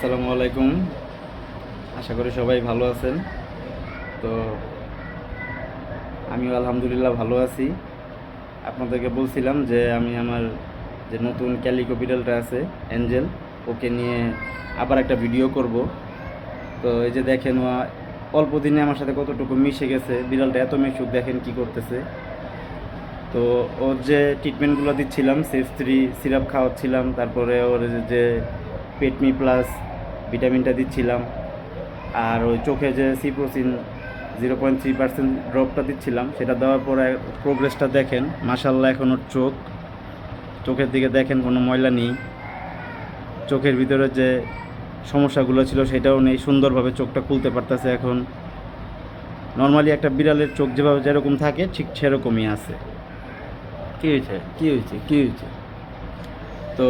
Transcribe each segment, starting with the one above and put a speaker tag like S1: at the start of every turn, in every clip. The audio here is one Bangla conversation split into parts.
S1: আসসালামু আলাইকুম। আশা করি সবাই ভালো আছেন। তো আমিও আলহামদুলিল্লাহ ভালো আছি। আপনাদেরকে বলছিলাম যে আমি আমার যে নতুন ক্যালিকো বিড়ালটা আছে, অ্যাঞ্জেল, ওকে নিয়ে আবার একটা ভিডিও করব। তো এই যে দেখেন ও অল্প দিনে আমার সাথে কতটুকু মিশে গেছে, বিড়ালটা এত মিশুক দেখেন কি করতেছে। তো ওর যে ট্রিটমেন্টগুলো দিচ্ছিলাম সেফ থ্রি সিরাপ খাওয়াচ্ছিলাম, তারপরে ওর যে পেটমি প্লাস ভিটামিনটা দিচ্ছিলাম। আর ওই চোখে যে Ciprocin zero point three percent ড্রপটা দিচ্ছিলাম সেটা দেওয়ার পরে প্রোগ্রেসটা দেখেন। মাসাল্লাহ এখন ওর চোখ। চোখের দিকে দেখেন কোনো ময়লা নেই। চোখের ভিতরে যে সমস্যাগুলো ছিল সেটাও নেই। সুন্দরভাবে চোখটা খুলতে পারতেছে এখন। নর্মালি একটা বিড়ালের চোখ যেভাবে যেরকম থাকে ঠিক সেরকমই আছে।
S2: কী হয়েছে? কী হয়েছে? কী হয়েছে?
S1: তো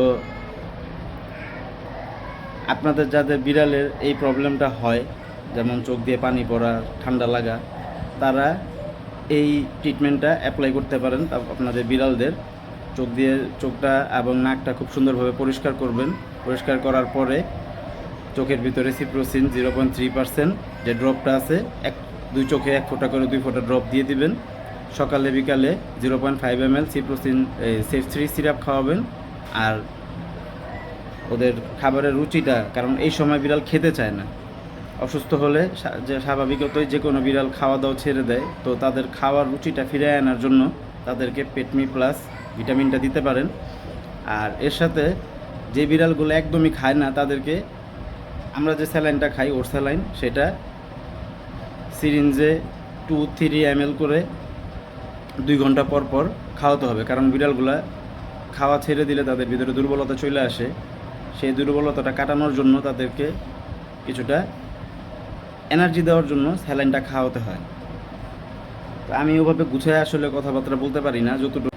S1: আপনাদের যাদের বিড়ালের এই প্রবলেমটা হয়, যেমন চোখ দিয়ে পানি পড়া, ঠান্ডা লাগা, তারা এই ট্রিটমেন্টটা অ্যাপ্লাই করতে পারেন আপনাদের বিড়ালদের। চোখ দিয়ে চোখটা এবং নাকটা খুব সুন্দরভাবে পরিষ্কার করবেন। পরিষ্কার করার পরে চোখের ভিতরে Ciprocin zero point three percent যে ড্রপটা আছে, এক, দুই চোখে এক ফোঁটা করে দুই ফোঁটা ড্রপ দিয়ে দিবেন। সকালে বিকালে zero point five M L Ciprocin cef three syrup খাওয়াবেন। আর ওদের খাবারের রুচিটা, কারণ এই সময় বিড়াল খেতে চায় না। অসুস্থ হলে যে স্বাভাবিকতই যে কোনো বিড়াল খাওয়া দাওয়া ছেড়ে দেয়, তো তাদের খাওয়ার রুচিটা ফিরে আনার জন্য তাদেরকে পেটমি প্লাস ভিটামিনটা দিতে পারেন। আর এর সাথে যে বিড়ালগুলো একদমই খায় না, তাদেরকে আমরা যে স্যালাইনটা খাই, ওর স্যালাইন, সেটা সিরিঞ্জে টু থ্রি এম করে দুই ঘণ্টা পর পর খাওয়াতে হবে। কারণ বিড়ালগুলা খাওয়া ছেড়ে দিলে তাদের ভিতরে দুর্বলতা চলে আসে। সেই দুর্বলতাটা কাটানোর জন্য তাদেরকে কিছুটা এনার্জি দেওয়ার জন্য স্যালাইনটা খাওয়াতে হয়। তো আমি ওভাবে গুছায় আসলে কথাবার্তা বলতে পারি না, যতটুকু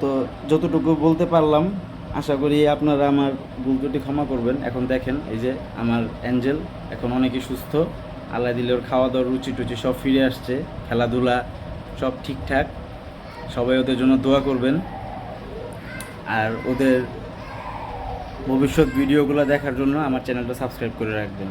S1: তো যতটুকু বলতে পারলাম, আশা করি আপনারা আমার ভুল ত্রুটি ক্ষমা করবেন। এখন দেখেন, এই যে আমার অ্যাঞ্জেল এখন অনেকই সুস্থ। আল্লাহ দিলে ওর খাওয়া দাওয়ার রুচি টুচি সব ফিরে আসছে। খেলাধুলা সব ঠিকঠাক। সবাই ওদের জন্য দোয়া করবেন। আর ওদের ভবিষ্যৎ ভিডিওগুলো দেখার জন্য আমার চ্যানেলটা সাবস্ক্রাইব করে রাখবেন।